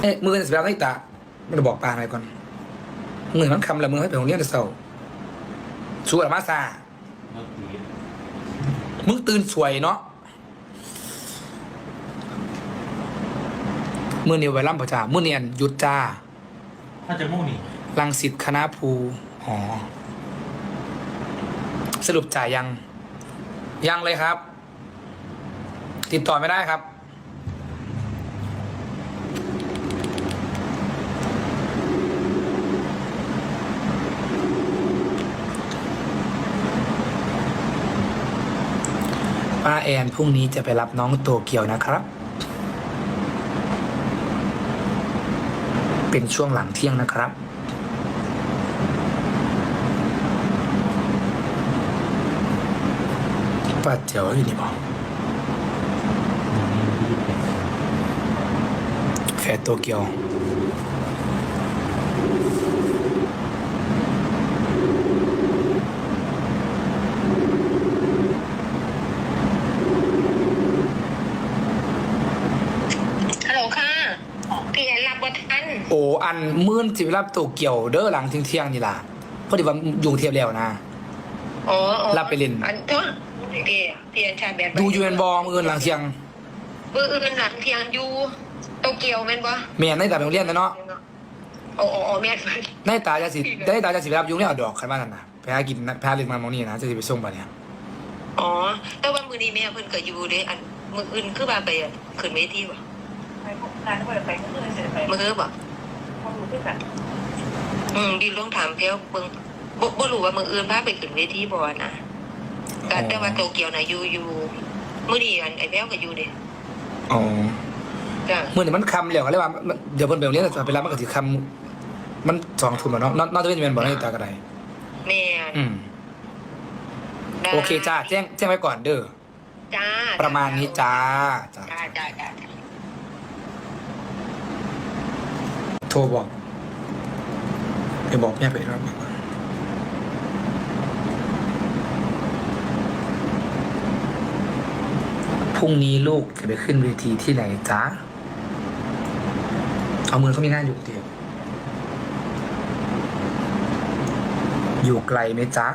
เอ๊ะมือจะสิบแล้วไอ้ตาไม่ได้บอกปลาอะไรก่อนมือมันคำละมือให้ไปโรงเรียนแต่เช้าสู้กับมาซาเมื่อกี้มึงตื่นสวยเนาะมือเนียวไวรัมประจ่ามือเนียนหยุดจ้า ถ้าจะมุ่งนี่ลังสิตคณะภูหอสรุปจ่ายยัง ยังเลยครับ ติดต่อไม่ได้ครับ ป้าแอนพรุ่งนี้จะไปรับน้องโตเกียวนะครับ เป็นช่วงหลังเที่ยงนะครับป้าเจ๋วอยู่นี่บอก แฟนโตเกียวฮัลโหลค่ะพี่แอนรับบททันโอ้อันมื่นจิบรับโตเกียวเด้อหลังเที่ยงเที่ยงๆนี่ล่ะพอดีว่าอยู่เทียบแล้วนะ อ๋ออ๋อรับไปเล่น อันตัวพี่พี่แอนชาแบดดูยูเอ็นบอมือหลังเที่ยง มืออื่นหลังเที่ยงอยู่โตเกียวแม่นบ่เมียนในตาไปโรงเรียนนะเนาะโอ้โอ้โอ้แม่นในตาจะสิในตาจะสิไปรับยุงเนี่ยเอาดอกใครบ้านนั่นนะไปหากินนะไปหาเรื่องมามองนี่นะจะสิไปส่งไปเนี่ยอ๋อ แต่ว่ามือนี้แม่เพิ่นก็อยู่เด้อันมืออื่นคือว่าไปขึ้นเวทีบ่ไปพบการไปไปก็เลยเสร็จไปมือบ่ความรู้ด้วยกันอืมดิลองถามแพ้วเบิ่งบ่บ่รู้ว่ามืออื่นพาไปขึ้นเวทีบ่นะแต่แต่ว่าโตเกียวน่ะอยู่อยู่มื้อนี้อันไอ้แพ้วก็อยู่เด้ อ๋อจ้ะมื่อนี่มันคำแล้วเขาเรียกว่ามันเดี๋ยวเพิ่นไปโรงเรียนแต่ไปรับมันก็สิคำมันสองทุ่มแล้วเนาะนอกนอกจากเป็นบอกในตากระไดแม่นอืมได้โอเคจ้าแจ้งแจ้งไว้ก่อนเด้อจ้าประมาณนี้จ้าจ้าจ้าจ้าจ้าโทรบอกไปบอกแม่ไปรับ พรุ่งนี้ลูกจะไปขึ้นเวทีที่ไหนจ๊ะ เอามือเขามีงานอยู่เดียวอยู่ไกลไหมจ๊ะ